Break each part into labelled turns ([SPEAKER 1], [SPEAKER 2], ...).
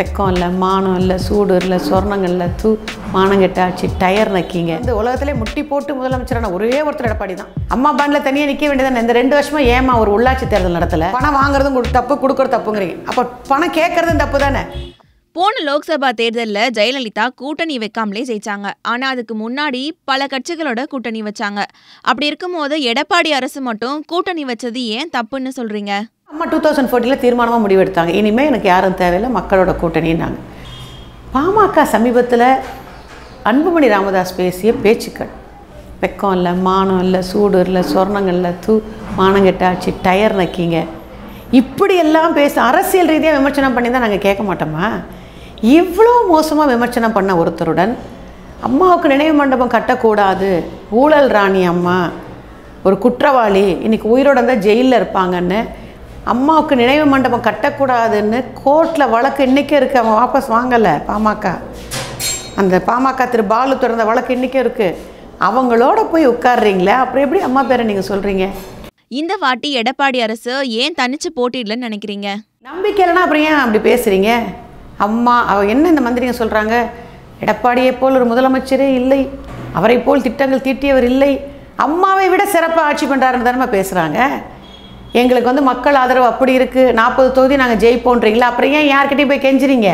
[SPEAKER 1] வெக்கம் இல்லை மானம் இல்லை சூடு இல்லை சொர்ணங்கள் இல்லை தூ மானங்கெட்ட ஆச்சு டயர் நக்கிங்க. இந்த உலகத்திலே முட்டி போட்டு முதலமைச்சரான ஒரே ஒருத்தர் எடப்பாடி தான். அம்மா பாண்டில் தனியாக நிற்க வேண்டியதானே இந்த ரெண்டு வருஷமா ஏமா ஒரு உள்ளாட்சி தேர்தல் நடத்தல? பணம் வாங்குறதும் கொடு- தப்பு கொடுக்குறது தப்புங்கிறீங்க. அப்போ பணம் கேட்கறதும் தப்பு தானே
[SPEAKER 2] போன லோக்சபா தேர்தலில் ஜெயலலிதா கூட்டணி வைக்காமலே ஜெயிச்சாங்க. ஆனா அதுக்கு முன்னாடி பல கட்சிகளோட கூட்டணி வச்சாங்க. அப்படி இருக்கும்போது எடப்பாடி அரசு மட்டும் கூட்டணி வச்சது ஏன் தப்புன்னு சொல்றீங்க?
[SPEAKER 1] அம்மா டூ தௌசண்ட் ஃபோர்ட்டியில் தீர்மானமாக முடிவெடுத்தாங்க. இனிமேல் எனக்கு யாரும் தேவையில்லை மக்களோட கூட்டணின்னாங்க. பாமக சமீபத்தில் அன்புமணி ராமதாஸ் பேசிய பேச்சுக்கள். வெக்கம் இல்லை மானம் இல்லை சூடு இல்லை சொர்ணங்கள் இல்லை தூ மானங்கெட்டாச்சு டயர் நக்கிங்க. இப்படியெல்லாம் பேச அரசியல் ரீதியாக விமர்சனம் பண்ணி தான் நாங்கள் கேட்க மாட்டோமா? இவ்வளோ மோசமாக விமர்சனம் பண்ண ஒருத்தருடன் அம்மாவுக்கு நினைவு மண்டபம் கட்டக்கூடாது. ஊழல் ராணி அம்மா. ஒரு குற்றவாளி. இன்றைக்கி உயிரோட இருந்தால் ஜெயிலில் இருப்பாங்கன்னு அம்மாவுக்கு நினைவு மண்டபம் கட்டக்கூடாதுன்னு கோர்ட்டில் வழக்கு இன்றைக்கே இருக்குது அவன் வாபஸ் வாங்கலை பாமக. அந்த பாமக திரு பாலு திறந்த வழக்கு இன்றைக்கும் இருக்குது அவங்களோட போய் உட்கார்றீங்களே? அப்புறம் எப்படி அம்மா பேரை நீங்கள் சொல்கிறீங்க
[SPEAKER 2] இந்த வாட்டி எடப்பாடி அரசு ஏன் தனிச்சு போட்டிடலன்னு நினைக்கிறீங்க?
[SPEAKER 1] நம்பிக்கை இல்லைன்னா அப்புறம் ஏன் அப்படி பேசுகிறீங்க அம்மா அவ என்ன இந்த மந்திரிங்க சொல்கிறாங்க எடப்பாடியை போல் ஒரு முதலமைச்சரே இல்லை. அவரை போல் திட்டங்கள் தீட்டியவர் இல்லை. அம்மாவை விட சிறப்பாக ஆட்சி பண்ணுறாருன்னு தானே பேசுகிறாங்க எங்களுக்கு வந்து மக்கள் ஆதரவு அப்படி இருக்குது நாற்பது தொகுதி நாங்கள் ஜெயிப்போன்றீங்களா? அப்புறம் ஏன் யார்கிட்டையும் போய் கெஞ்சுறீங்க?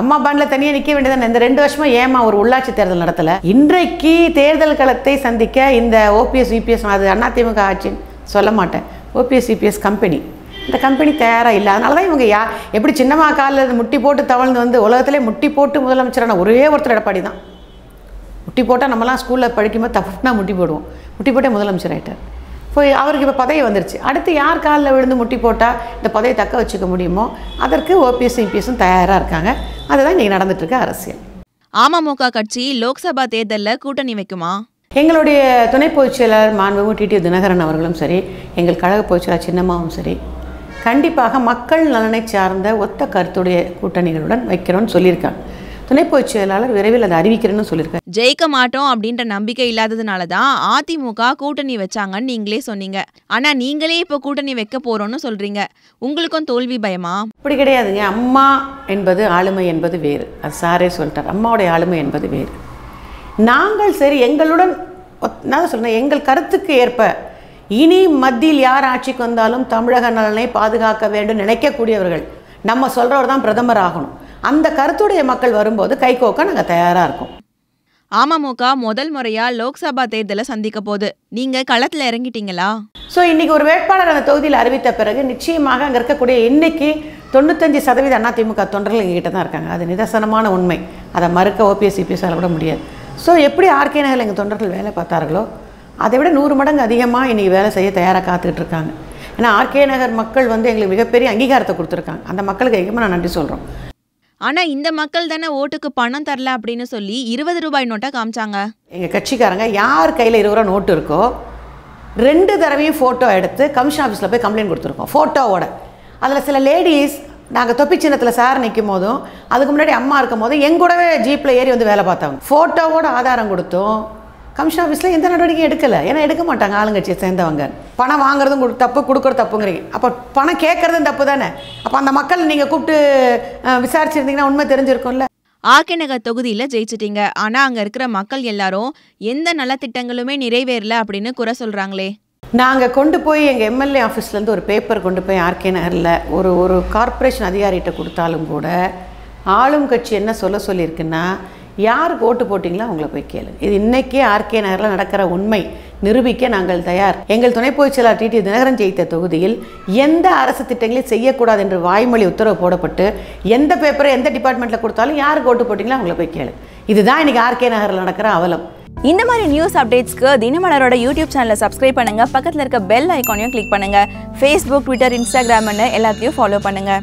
[SPEAKER 1] அம்மா பாண்டில் தனியாக நிற்க வேண்டியதானே இந்த ரெண்டு வருஷமா ஏமா ஒரு உள்ளாட்சி தேர்தல் நடத்தலை? இன்றைக்கு தேர்தல் களத்தை சந்திக்க இந்த ஓபிஎஸ் யூபிஎஸ் அது அதிமுக ஆட்சின்னு சொல்ல மாட்டேன். ஓபிஎஸ் யூபிஎஸ் கம்பெனி இந்த கம்பெனி தயாராக இல்லை. அதனால தான் இவங்க யா எப்படி சின்னம்மா காலில் முட்டி போட்டு தவழ்ந்து வந்து உலகத்திலே முட்டி போட்டு முதலமைச்சரான ஒரே ஒருத்தர் எடப்பாடி தான். முட்டி போட்டால் நம்மலாம் ஸ்கூலில் படிக்கும்போது தப்புனா முட்டி போடுவோம். முட்டி போட்டே முதலமைச்சர் ஆகிட்டார் போய் அவருக்கு இப்போ பதவி வந்துருச்சு. அடுத்து யார் காலில் விழுந்து முட்டி போட்டால் இந்த பதவியை தக்க வச்சுக்க முடியுமோ அதற்கு ஓபிஎஸ் இபிஎஸும் தயாராக இருக்காங்க. அதுதான் இன்றைக்கி நடந்துட்டுருக்க அரசியல்.
[SPEAKER 2] அமமுக கட்சி லோக்சபா தேர்தலில் கூட்டணி வைக்குமா?
[SPEAKER 1] எங்களுடைய துணை பொதுச் செயலாளர் மாண்புமிகு டிடி தினகரன் அவர்களும் சரி எங்கள் கழக பொதுச் செயலாளர் சின்னம்மாவும் சரி கண்டிப்பாக மக்கள் நலனை சார்ந்த ஒத்த கருத்துடைய கூட்டணிகளுடன் வைக்கிறோன்னு சொல்லியிருக்காங்க. துணை பொதுச் செயலாளர் விரைவில் அதை அறிவிக்கிறேன்னு சொல்லியிருக்காரு.
[SPEAKER 2] ஜெயிக்க மாட்டோம் அப்படின்ற நம்பிக்கை இல்லாததுனால தான் அதிமுக கூட்டணி வச்சாங்கன்னு நீங்களே சொன்னீங்க. ஆனா நீங்களே இப்போ கூட்டணி வைக்க போறோம்னு சொல்றீங்க. உங்களுக்கும் தோல்வி பயமா?
[SPEAKER 1] அப்படி கிடையாதுங்க. அம்மா என்பது ஆளுமை என்பது வேறு. அது சாரே சொல்லிட்டார். அம்மாவுடைய ஆளுமை என்பது வேறு. நாங்கள் சரி எங்களுடன் நான் சொல்றேன் எங்கள் கருத்துக்கு ஏற்ப இனி மத்தியில் யார் ஆட்சிக்கு வந்தாலும் தமிழக நலனை பாதுகாக்க வேண்டும் நினைக்கக்கூடியவர்கள். நம்ம சொல்கிறவர் தான் பிரதமர் ஆகணும். அந்த கருத்துடைய மக்கள் வரும்போது கைகோக்க நாங்கள் தயாராக இருக்கோம்.
[SPEAKER 2] அமமுக முதல் முறையா லோக்சபா தேர்தலை சந்திக்க போகுது நீங்க களத்துல இறங்கிட்டீங்களா?
[SPEAKER 1] ஸோ இன்றைக்கி ஒரு வேட்பாளர் அந்த தொகுதியில் அறிவித்த பிறகு நிச்சயமாக அங்கே இருக்கக்கூடிய இன்னைக்கு தொண்ணூத்தஞ்சு சதவீத அதிமுக தொண்டர்கள் எங்ககிட்ட தான் இருக்காங்க. அது நிதர்சனமான உண்மை. அதை மறுக்க ஓபிஎஸ் சிபிஎஸ்ஆல் கூட முடியாது. ஸோ எப்படி ஆர்கே நகரில் எங்கள் தொண்டர்கள் வேலை பார்த்தார்களோ அதை விட நூறு மடங்கு அதிகமாக இன்றைக்கி வேலை செய்ய தயாராக காத்துக்கிட்டு இருக்காங்க. ஏன்னா ஆர்கே நகர் மக்கள் வந்து எங்களுக்கு மிகப்பெரிய அங்கீகாரத்தை கொடுத்துருக்காங்க. அந்த மக்களுக்கு அதிகமாக நான் நன்றி சொல்கிறோம்
[SPEAKER 2] ஆனால் இந்த மக்கள் தானே ஓட்டுக்கு பணம் தரல அப்படின்னு சொல்லி இருபது ரூபாய் நோட்டை காமிச்சாங்க.
[SPEAKER 1] எங்கள் கட்சிக்காரங்க யார் கையில் இருபது ரூபா நோட்டு இருக்கோ ரெண்டு தடவையும் ஃபோட்டோ எடுத்து கமிஷன் ஆஃபீஸில் போய் கம்ப்ளைண்ட் கொடுத்துருக்கோம் ஃபோட்டோவோட அதில் சில லேடிஸ் நாங்கள் தொப்பி சின்னத்தில் சார் நிற்கும் போதும் அதுக்கு முன்னாடி அம்மா இருக்கும் போதும் எங்கூடவே ஜீப்பில் ஏறி வந்து வேலை பார்த்தவங்க. ஃபோட்டோவோட ஆதாரம் கொடுத்தோம். கமிஷன் ஆஃபீஸில் எந்த நடவடிக்கையும் எடுக்கலை. ஏன்னா எடுக்க மாட்டாங்க ஆளுங்கட்சியை சேர்ந்தவங்க. பணம் வாங்குறதும் தப்பு கொடுக்குறது தப்புங்கிறீங்க. அப்போ பணம் கேட்குறதும் தப்பு தானே அப்போ அந்த மக்கள் நீங்கள் கூப்பிட்டு விசாரிச்சிருந்தீங்கன்னா உண்மை தெரிஞ்சிருக்கும்ல.
[SPEAKER 2] ஆர்கே நகர் தொகுதியில ஜெயிச்சிட்டீங்க. ஆனா அங்க இருக்கிற மக்கள் எல்லாரும் எந்த நலத்திட்டங்களுமே நிறைவேறல அப்படின்னு குறை சொல்றாங்களே.
[SPEAKER 1] நாங்கள் கொண்டு போய் எங்கள் எம்எல்ஏ ஆஃபீஸ்லேருந்து ஒரு பேப்பர் கொண்டு போய் ஆர்கே நகரில் ஒரு ஒரு கார்ப்பரேஷன் அதிகாரிகிட்ட கொடுத்தாலும் கூட ஆளும் கட்சி என்ன சொல்ல சொல்லியிருக்குன்னா யாருக்கு ஓட்டு போட்டிங்களோ அவங்கள போய் கேளுங்க. இது இன்னைக்கே ஆர்கே நகரில் நடக்கிற உண்மை. நிரூபிக்க நாங்கள் தயார். எங்கள் துணை பொதுச் செயலாளர் டிடி தினகரன் ஜெயித்த தொகுதியில் எந்த அரசு திட்டங்களையும் செய்யக்கூடாது என்று வாய்மொழி உத்தரவு போடப்பட்டு எந்த பேப்பரை எந்த டிபார்ட்மெண்ட்டில் கொடுத்தாலும் யாருக்கு ஓட்டு போட்டிங்களோ அவங்கள போய் கேளு. இதுதான் இன்னைக்கு ஆர்கே நகரில் நடக்கிற அவலம்.
[SPEAKER 3] இந்த மாதிரி நியூஸ் அப்டேட்ஸ்க்கு தினமலரோட யூடியூப் சேனலை சப்ஸ்கிரைப் பண்ணுங்க. பக்கத்தில் இருக்க பெல் ஐக்கானையும் கிளிக் பண்ணுங்க. ஃபேஸ்புக் ட்விட்டர் இன்ஸ்டாகிராம்னு எல்லாத்தையும் ஃபாலோ பண்ணுங்க.